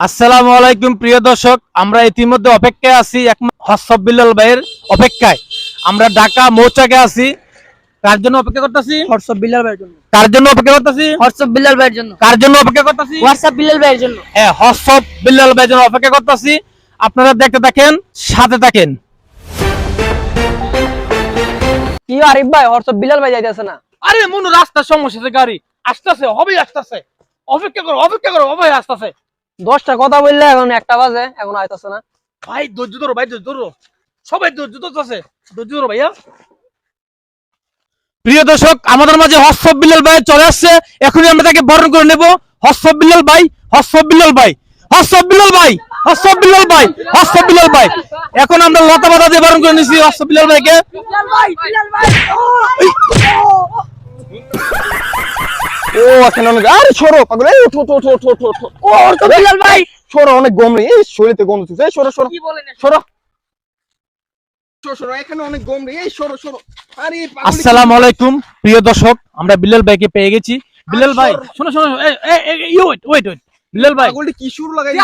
আসসালামু আলাইকুম প্রিয় দর্শক। আমরা ইতিমধ্যে অপেক্ষায় আছি এক ভাইয়ের অপেক্ষায়। আমরা ঢাকা মৌচাকে আছি। কার জন্য অপেক্ষা করতেছি? হোয়াটসঅ্যাপ বিল্লাল ভাইয়ের জন্য। কার জন্য অপেক্ষা করতেছি? হোয়াটসঅ্যাপ বিল্লাল ভাইয়ের জন্য। কার জন্য অপেক্ষা করতেছি? হোয়াটসঅ্যাপ বিল্লাল ভাইয়ের জন্য। হ্যাঁ বিল্লাল ভাইয়ের জন্য অপেক্ষা করতেছি। আপনারা দেখতে থাকেন সাথে থাকেন। কি আরিফ ভাই হোয়াটসঅ্যাপ বিল্লাল ভাই যাইতেছে না? আরে মনু রাস্তার সমস্যা গাড়ি। আসতেছে হবে আসতেছে। অপেক্ষা করো অপেক্ষা করো হবে আসতেছে। দশটা কথা বললে এখন একটা বাজে এখন আইতাছে না। ভাই ধৈর্য ধরো ভাই ধৈর্য ধরো। সবাই ধৈর্য ধরতেছে। ধৈর্য ধরো ভাইয়া। প্রিয় দর্শক আমাদের মাঝে হসব বিল্লাল ভাই চলে আসছে। এখনই আমরা তাকে বরণ করে নেব। হসব বিল্লাল ভাই হসব বিল্লাল ভাই হসব বিল্লাল ভাই হসব বিল্লাল ভাই হসব বিল্লাল ভাই। এখন আমরা লতা পাতা দিয়ে বরণ করে নিছি হসব বিল্লাল ভাইকে। ও এখানে অনেক আরে ছোড়ো পাগল এই ওঠো ওঠো ওঠো ওঠো ওঠো ও বিল্লাল ভাই। ছোড়ো অনেক গম রে এই গম এই সরো সরো। কি বলেন সরো। সরো সরো এখানে অনেক গম রে এই সরো সরো। আরে পাগল আসসালামু আলাইকুম প্রিয় দর্শক আমরা বিল্লাল ভাইকে পেয়ে গেছি। বিল্লাল ভাই শোনো শোনো ওয়েট ওয়েট ওয়েট। বিল্লাল ভাই। কি সুর লাগাই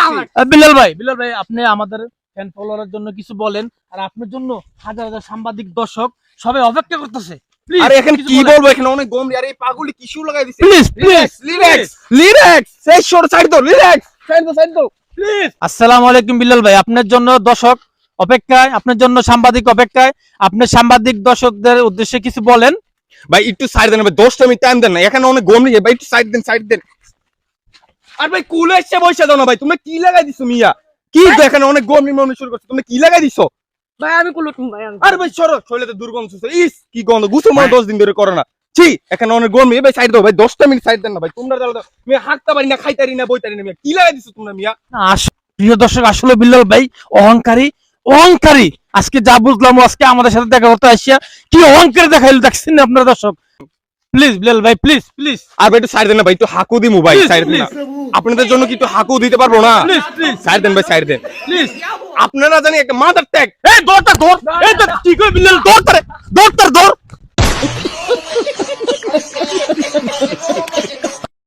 বিল্লাল ভাই বিল্লাল ভাই আপনি আমাদের ফ্যান ফলোয়ারের জন্য কিছু বলেন আর আপনার জন্য হাজার হাজার সাংবাদিক দর্শক সবাই অপেক্ষা করতেছে। আরে এখানে কি বলব এখানে? অনেক গম আরে এই পাগলটি কি সুর লাগাই দিচ্ছে প্লিজ প্লিজ লিরেক্স লিরেক্স এই সরো সাইড দাও লিরেক্স সাইড দাও সাইড দাও প্লিজ আসসালামু আলাইকুম বিল্লাল ভাই আপনার জন্য দর্শক অপেক্ষায় আপনার জন্য সাংবাদিক অপেক্ষায় আপনি সাংবাদিক দর্শকদের উদ্দেশ্যে কিছু বলেন। ভাই একটু সাইড দেন ভাই 10 মিনিট টাইম দেন না। এখানে অনেক গম রে ভাই একটু সাইড দেন সাইড দেন। আর ভাই কুলে এসে বসে দাও না ভাই। তুমি কি লাগাই দিছো মিয়া? কি এখানে অনেক গম মনে শুরু করছ। তুমি কি লাগাই দিছো? ভাই আমি ভাই আরে ভাই সরো শৈলে তো দুর্গন্ধ শুষছে। ইস কি গন্ধ। গুছো মানে দশ দিন ধরে করো না। ছি এখানে অনেক গরম। ভাই সাইড দাও ভাই দশটা মিনিট সাইড দেন না ভাই। তোমরা দাও আমি হাঁটতে পারি না খাইতে পারি না বইতে পারি না মিয়া। কি লাগাই দিছো তোমরা মিয়া? আস- প্রিয় দর্শক আসলে বিল্লাল ভাই অহংকারী অহংকারী। আজকে যা বুঝলাম আজকে আমাদের সাথে দেখা করতে আসিয়া কি অহংকারী দেখাইলো দেখছেন না আপনারা দর্শক? প্লিজ বিল্লাল ভাই প্লিজ প্লিজ আর ভাই একটু সাইড দেন না ভাই একটু হাকু দিমু ভাই সাইড দেন না। আপনাদের জন্য কি একটু হাকু দিতে পারব না? Please, please. সাইড দেন ভাই সাইড দেন। প্লিজ আপনারা জানি একটা মাদার ট্যাগ এই দৌড়টা দৌড় এই তো ঠিক হয়ে বিল্লাল দৌড় তারে দৌড় তার দৌড়